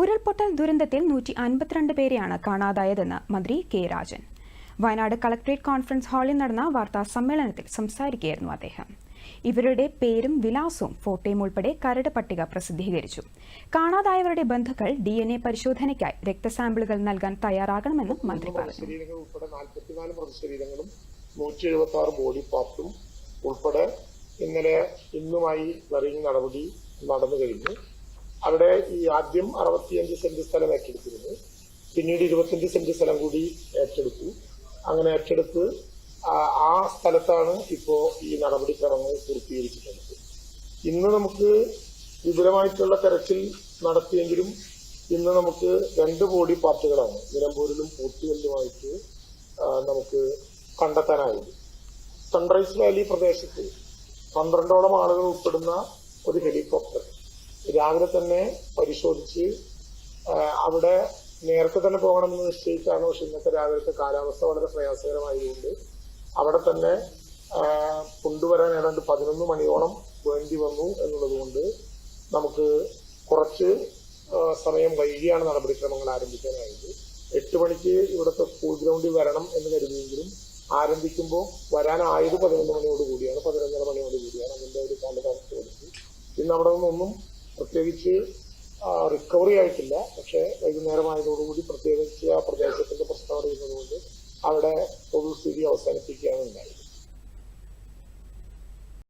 ഉരുൾപൊട്ടൽ ദുരന്തത്തിൽ നൂറ്റി അൻപത്തിരണ്ട് പേരെയാണ് കാണാതായതെന്ന് മന്ത്രി K Rajan. Wayanad collectorate conference ഹാളിൽ നടന്ന വാർത്താ സമ്മേളനത്തിൽ സംസാരിക്കുകയായിരുന്നു അദ്ദേഹം. ഇവരുടെ പേരും വിലാസവും ഫോട്ടോയും ഉൾപ്പെടെ കരട് പട്ടിക പ്രസിദ്ധീകരിച്ചു. കാണാതായവരുടെ ബന്ധുക്കൾ ഡി എൻ എ പരിശോധനയ്ക്കായി രക്തസാമ്പിളുകൾ നൽകാൻ തയ്യാറാകണമെന്നും മന്ത്രി പറഞ്ഞു. ശരീരങ്ങൾ ഉൾപ്പെടെ നാൽപ്പത്തിനാല് മൃതശരീരങ്ങളും നൂറ്റി എഴുപത്തി ആറ് ബോഡി പാർട്ടും ഉൾപ്പെടെ ഇന്നലെ ഇന്നുമായി വെറിങ് നടപടി നടന്നു കഴിഞ്ഞു. അവിടെ ഈ ആദ്യം അറുപത്തിയഞ്ച് സെന്റ് സ്ഥലം ഏറ്റെടുത്തിരുന്നു. പിന്നീട് ഇരുപത്തിയഞ്ച് സെന്റ് സ്ഥലം കൂടി ഏറ്റെടുത്തു. അങ്ങനെ ഏറ്റെടുത്ത് ആ- സ്ഥലത്താണ് ഇപ്പോ ഈ നടപടിക്രമങ്ങൾ പൂർത്തീകരിച്ചിട്ടുള്ളത്. ഇന്ന് നമുക്ക് വിപുലമായിട്ടുള്ള തെരച്ചിൽ നടത്തിയെങ്കിലും ഇന്ന് നമുക്ക് രണ്ട് ബോഡി പാർട്ടുകളാണ് നിലമ്പൂരിലും പോത്തുകല്ലുമായിട്ട് നമുക്ക് കണ്ടെത്താനായത്. സൺറൈസ് വാലി പ്രദേശത്ത് പന്ത്രണ്ടോളം ആളുകൾ ഉൾപ്പെടുന്ന ഒരു ഹെലികോപ്റ്റർ രാവിലെ തന്നെ പരിശോധിച്ച് അവിടെ നേരത്തെ തന്നെ പോകണമെന്ന് നിശ്ചയിച്ചാണ്. പക്ഷെ ഇന്നത്തെ രാവിലത്തെ കാലാവസ്ഥ വളരെ പ്രയാസകരമായതുകൊണ്ട് അവിടെ തന്നെ കൊണ്ടുവരാൻ ഏതാണ്ട് പതിനൊന്ന് മണിയോളം വേണ്ടി വന്നു എന്നുള്ളത് കൊണ്ട് നമുക്ക് കുറച്ച് സമയം വൈകിയാണ് നടപടിക്രമങ്ങൾ ആരംഭിക്കാനായത്. എട്ട് മണിക്ക് ഇവിടുത്തെ സ്കൂൾ ഗ്രൗണ്ടിൽ വരണം എന്ന് കരുതിയെങ്കിലും ആരംഭിക്കുമ്പോൾ വരാനായത് പതിനൊന്ന് മണിയോട് കൂടിയാണ്. പതിനൊന്നര മണിയോട് കൂടിയാണ് അതിന്റെ ഒരു കാലതാമസം. ഇന്ന് അവിടെ നിന്നൊന്നും പ്രത്യേകിച്ച് റിക്കവറി ആയിട്ടില്ല. പക്ഷേ വൈകുന്നേരമായതോടുകൂടി പ്രത്യേകിച്ച് ആ പ്രദേശത്തിന്റെ പ്രശ്നം അറിയുന്നത് കൊണ്ട് അവിടെ പൊതുസ്ഥിതി അവസാനിപ്പിക്കുകയാണ് ഉണ്ടായത്